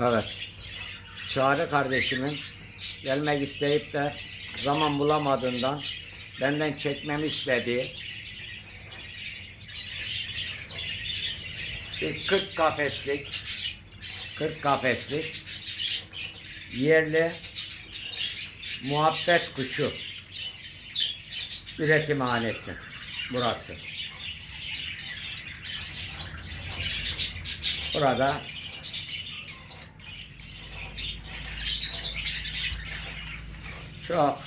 Evet. Çağrı kardeşimin gelmek isteyip de zaman bulamadığından benden çekmemi istediği bir 40 kafeslik 40 kafeslik yerli muhabbet kuşu üretimhanesi burası. Burada çok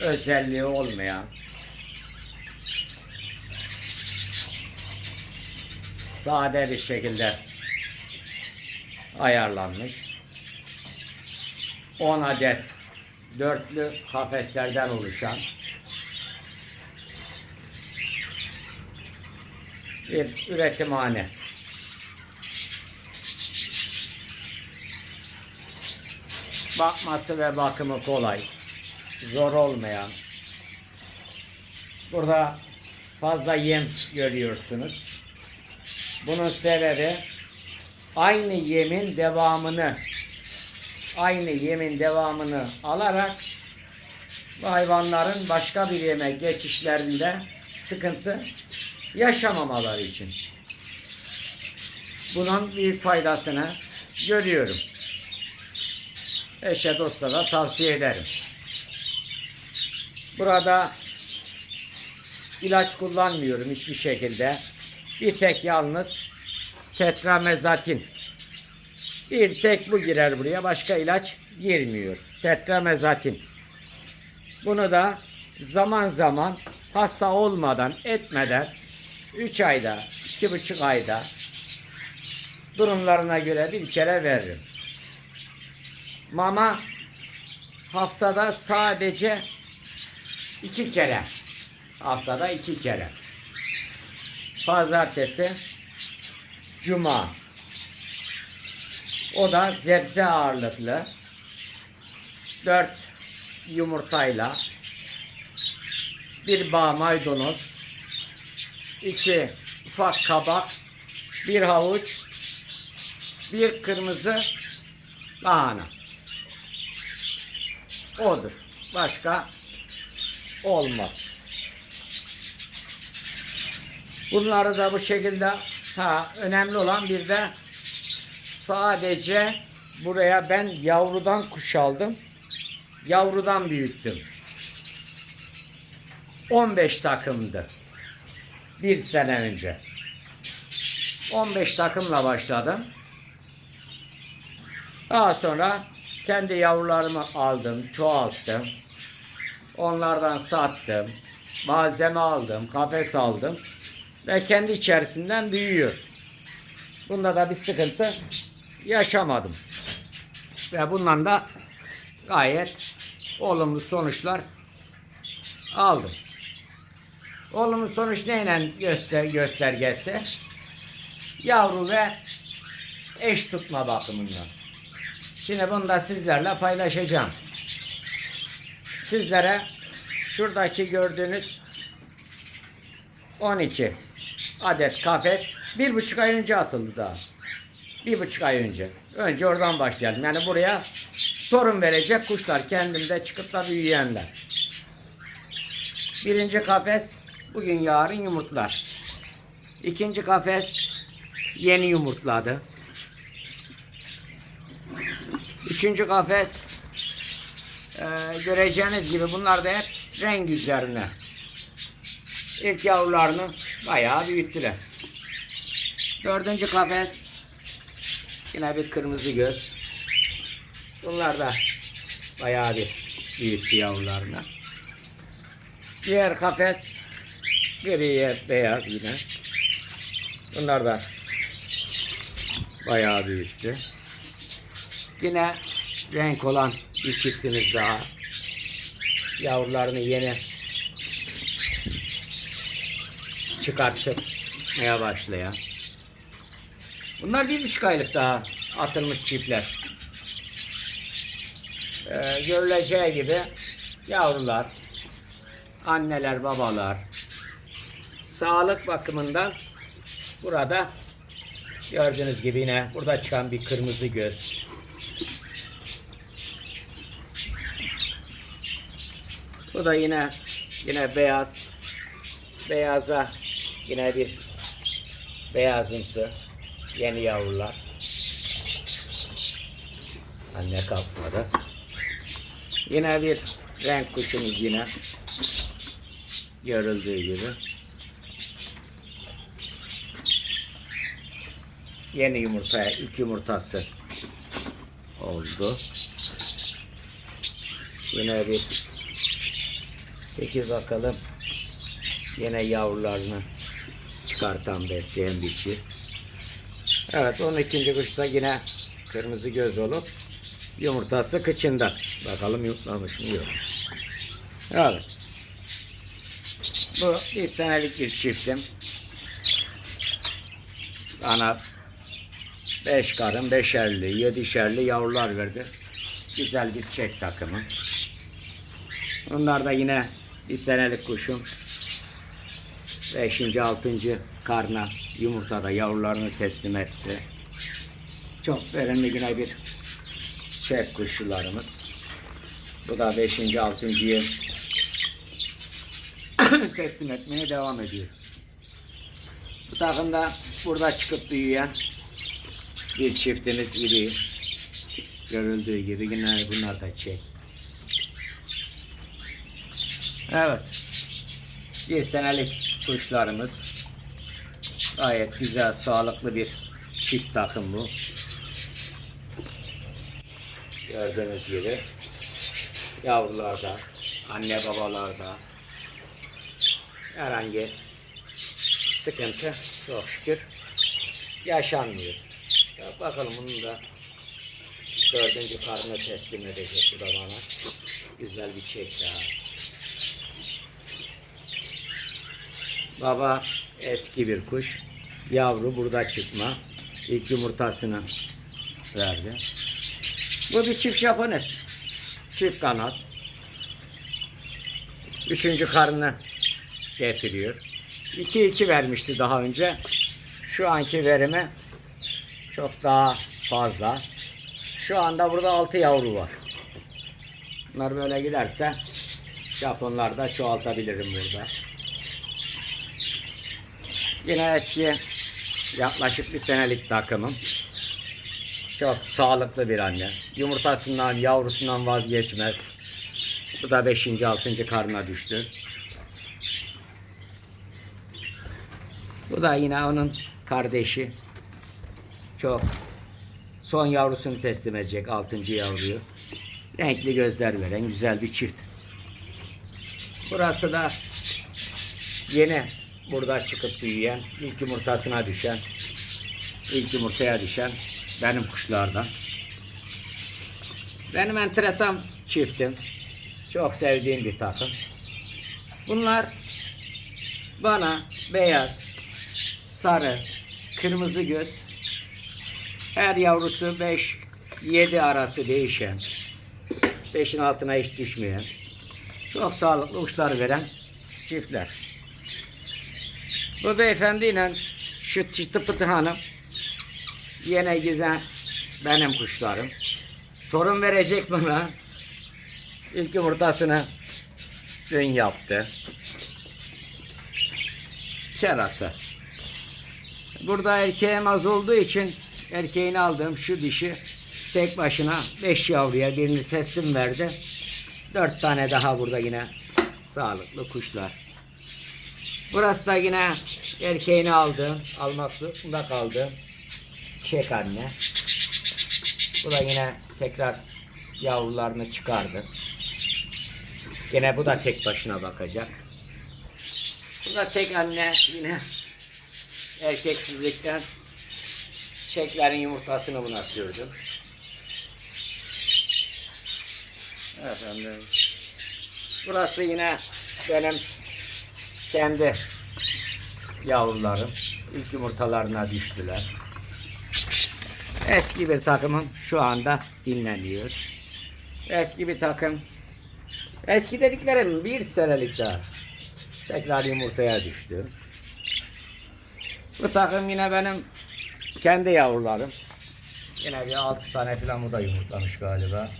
özelliği olmayan sade bir şekilde ayarlanmış 10 adet dörtlü kafeslerden oluşan bir üretimhane. Bakması ve bakımı kolay. Zor olmayan. Burada fazla yem görüyorsunuz. Bunun sebebi aynı yemin devamını aynı yemin devamını alarak bu hayvanların başka bir yeme geçişlerinde sıkıntı yaşamamaları için. Bunun büyük faydasını görüyorum. Eşe dosta da tavsiye ederim. Burada ilaç kullanmıyorum hiçbir şekilde. Bir tek yalnız tetramezatin. Bir tek bu girer buraya. Başka ilaç girmiyor. Tetramezatin. Bunu da zaman zaman hasta olmadan etmeden 3 ayda, iki buçuk ayda durumlarına göre bir kere veririm. Mama haftada sadece iki kere. Haftada iki kere. Pazartesi, cuma. O da zebze ağırlıklı. Dört yumurtayla bir bağ maydanoz, iki ufak kabak, bir havuç, bir kırmızı lahana. Odur. Başka olmaz. Bunları da bu şekilde ha önemli olan bir de sadece buraya ben yavrudan kuş aldım. Yavrudan büyüttüm. 15 takımdı. Bir sene önce. 15 takımla başladım. Daha sonra kendi yavrularımı aldım, çoğalttım. Onlardan sattım. Malzeme aldım, kafes aldım. Ve kendi içerisinden büyüyor. Bunda da bir sıkıntı yaşamadım. Ve bundan da gayet olumlu sonuçlar aldım. Olumlu sonuç neyle göster göstergesi? Yavru ve eş tutma bakımından. Şimdi bunu da sizlerle paylaşacağım. Sizlere şuradaki gördüğünüz 12 adet kafes bir buçuk ay önce atıldı daha. Bir buçuk ay önce. Önce oradan başlayalım. Yani buraya torun verecek kuşlar kendimde çıkıp da büyüyenler. Birinci kafes bugün yarın yumurtlar. İkinci kafes yeni yumurtladı. Üçüncü kafes e, göreceğiniz gibi bunlar da hep renk üzerine. İlk yavrularını bayağı büyüttüler. Dördüncü kafes yine bir kırmızı göz. Bunlar da bayağı bir büyüttü yavrularını. Diğer kafes gri beyaz yine. Bunlar da bayağı büyüttü. Yine renk olan bir çiftimiz daha. Yavrularını yeni çıkartmaya başlayan. Bunlar bir buçuk aylık daha atılmış çiftler. Ee, görüleceği gibi yavrular, anneler, babalar sağlık bakımından burada Gördüğünüz gibi yine burada çıkan bir kırmızı göz. Bu da yine yine beyaz. Beyaza yine bir beyazımsı yeni yavrular. Anne kalkmadı. Yine bir renk kuşumuz yine. Görüldüğü gibi. Yeni yumurtaya ilk yumurtası oldu. Yine bir Peki bakalım. Yine yavrularını çıkartan besleyen bir çift. Evet onun ikinci kuşta yine kırmızı göz olup yumurtası kıçında. Bakalım yumurtlamış mı yok. Evet. Bu bir senelik bir çiftim. Bana beş karın, beşerli, yedişerli yavrular verdi. Güzel bir çek takımı. Bunlar da yine bir senelik kuşum. Beşinci, altıncı karna yumurtada yavrularını teslim etti. Çok verimli yine bir çek kuşularımız. Bu da beşinci, altıncıyı teslim etmeye devam ediyor. Bu takımda burada çıkıp büyüyen bir çiftimiz iri. Görüldüğü gibi yine bunlar da çek. Evet. Bir senelik kuşlarımız. Gayet güzel, sağlıklı bir çift takım bu. Gördüğünüz gibi yavrularda, anne babalarda herhangi sıkıntı çok şükür yaşanmıyor. Ya bakalım bunun da dördüncü karnını teslim edecek bu da bana. Güzel bir çek daha. Baba eski bir kuş. Yavru burada çıkma. İlk yumurtasını verdi. Bu bir çift Japones. Çift kanat. Üçüncü karnını getiriyor. 2-2 vermişti daha önce. Şu anki verimi çok daha fazla. Şu anda burada 6 yavru var. Bunlar böyle giderse Japonlarda çoğaltabilirim burada. Yine eski yaklaşık bir senelik takımım. Çok sağlıklı bir anne. Yumurtasından, yavrusundan vazgeçmez. Bu da 5. 6. karnına düştü. Bu da yine onun kardeşi. Çok son yavrusunu teslim edecek 6. yavruyu. Renkli gözler veren güzel bir çift. Burası da yeni burada çıkıp büyüyen, ilk yumurtasına düşen, ilk yumurtaya düşen benim kuşlardan. Benim enteresan çiftim. Çok sevdiğim bir takım. Bunlar bana beyaz, sarı, kırmızı göz, her yavrusu 5-7 arası değişen, 5'in altına hiç düşmeyen, çok sağlıklı uçlar veren çiftler. Bu beyefendiyle şu çıtı pıtı hanım yine güzel benim kuşlarım. Torun verecek bana. İlk yumurtasını dün yaptı. Kerata. Burada erkeğim az olduğu için erkeğini aldığım şu dişi tek başına 5 yavruya birini teslim verdi. 4 tane daha burada yine sağlıklı kuşlar. Burası da yine erkeğini aldım. Almak zorunda kaldım. Çek anne. Bu da yine tekrar yavrularını çıkardı. Yine bu da tek başına bakacak. Bu da tek anne yine erkeksizlikten çeklerin yumurtasını buna sürdüm. Efendim. Burası yine benim kendi yavrularım. İlk yumurtalarına düştüler. Eski bir takımım şu anda dinleniyor. Eski bir takım. Eski dediklerim bir senelik daha. Tekrar yumurtaya düştü. Bu takım yine benim kendi yavrularım. Yine bir 6 tane falan bu da yumurtlamış galiba.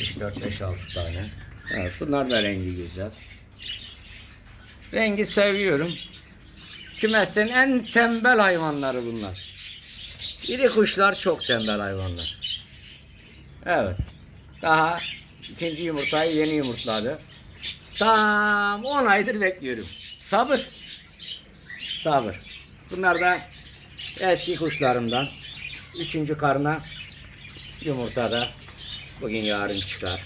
3, 4, 5, 6 tane. Evet, bunlar da rengi güzel. Rengi seviyorum. Kümesin en tembel hayvanları bunlar. İri kuşlar çok tembel hayvanlar. Evet. Daha ikinci yumurtayı yeni yumurtladı. Tam 10 aydır bekliyorum. Sabır. Sabır. Bunlar da eski kuşlarımdan. Üçüncü karına yumurtada. Bugün yarın çıkar.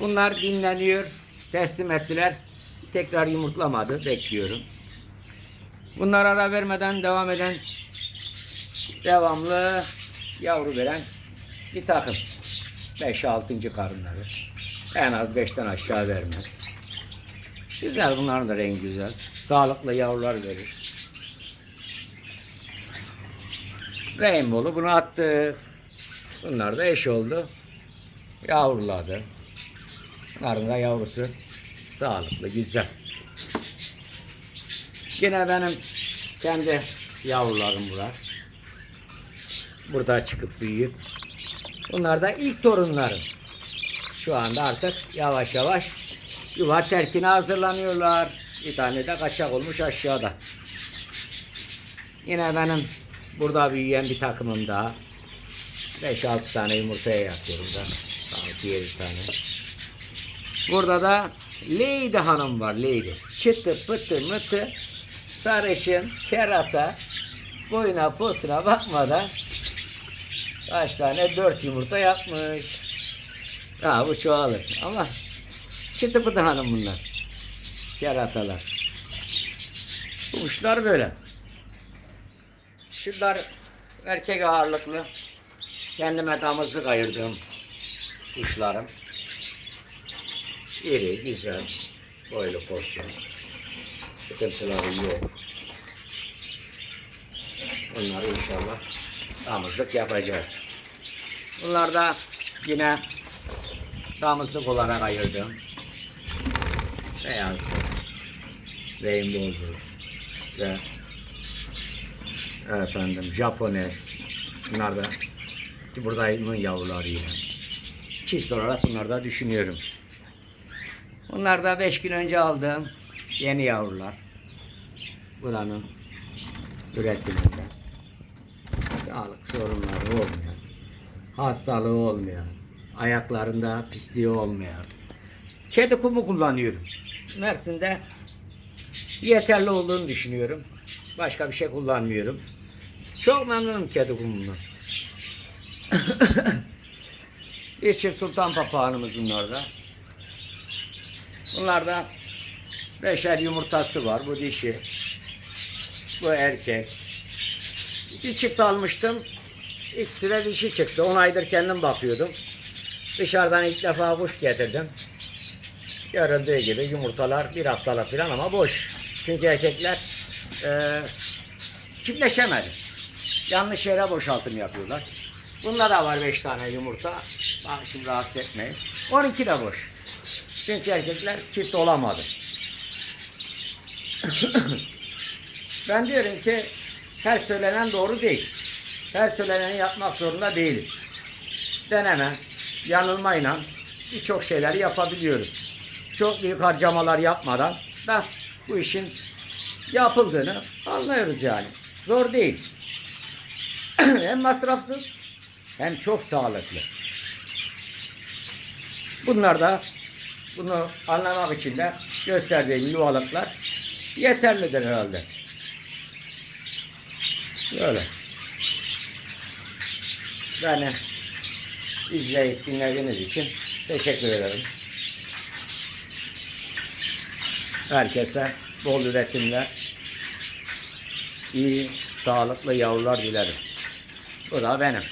Bunlar dinleniyor. Teslim ettiler. Tekrar yumurtlamadı. Bekliyorum. Bunlar ara vermeden devam eden devamlı yavru veren bir takım. 5-6. karınları. En az 5'ten aşağı vermez. Güzel bunların da rengi güzel. Sağlıklı yavrular verir. Rainbow'lu bunu attık. Bunlar da eş oldu. Yavruladı. Bunların da yavrusu sağlıklı, güzel. Yine benim kendi yavrularım bunlar. Burada çıkıp büyüyüp. Bunlar da ilk torunlarım. Şu anda artık yavaş yavaş yuva terkine hazırlanıyorlar. Bir tane de kaçak olmuş aşağıda. Yine benim burada büyüyen bir takımım daha. 5-6 tane yumurtaya yapıyorum da. 6-7 tane. Burada da Leydi Hanım var Leydi. Çıtı pıtı mıtı sarışın kerata boyuna posuna bakmadan kaç tane dört yumurta yapmış. Ha bu çoğalır ama çıtı pıtı hanım bunlar. Keratalar. Bu kuşlar böyle. Şunlar erkek ağırlıklı. Kendime damızlık ayırdığım kuşlarım. İri, güzel, boylu poslu. Sıkıntıları yok. Bunları inşallah damızlık yapacağız. Bunlar da yine damızlık olarak ayırdım. Beyazlı, rainbow'lu ve efendim Japones. Bunlar da ki burada bunun yavruları yine. Çift olarak bunları da düşünüyorum. Bunlar da 5 gün önce aldığım yeni yavrular. Buranın üretiminde. Sağlık sorunları olmayan, hastalığı olmayan, ayaklarında pisliği olmayan. Kedi kumu kullanıyorum. Mersin'de yeterli olduğunu düşünüyorum. Başka bir şey kullanmıyorum. Çok memnunum kedi kumundan. bir sultan papağanımız bunlar. Bunlar da beşer yumurtası var. Bu dişi. Bu erkek. Bir çift almıştım. İkisi de dişi çıktı. 10 aydır kendim bakıyordum. Dışarıdan ilk defa kuş getirdim. Görüldüğü gibi yumurtalar bir haftalık falan ama boş. Çünkü erkekler e, çiftleşemedi. Yanlış yere boşaltım yapıyorlar. Bunda da var 5 tane yumurta. Bak şimdi rahatsız etmeyin. 12 de boş. Çünkü erkekler çift olamadı. ben diyorum ki her söylenen doğru değil. Her söyleneni yapmak zorunda değiliz. Deneme, yanılmayla birçok şeyleri yapabiliyoruz. Çok büyük harcamalar yapmadan da bu işin yapıldığını anlıyoruz yani. Zor değil. hem masrafsız hem çok sağlıklı. Bunlar da bunu anlamak için de gösterdiğim yuvalıklar yeterlidir herhalde. Böyle. Beni izleyip dinlediğiniz için teşekkür ederim. Herkese bol üretimler, iyi, sağlıklı yavrular dilerim. Bu da benim.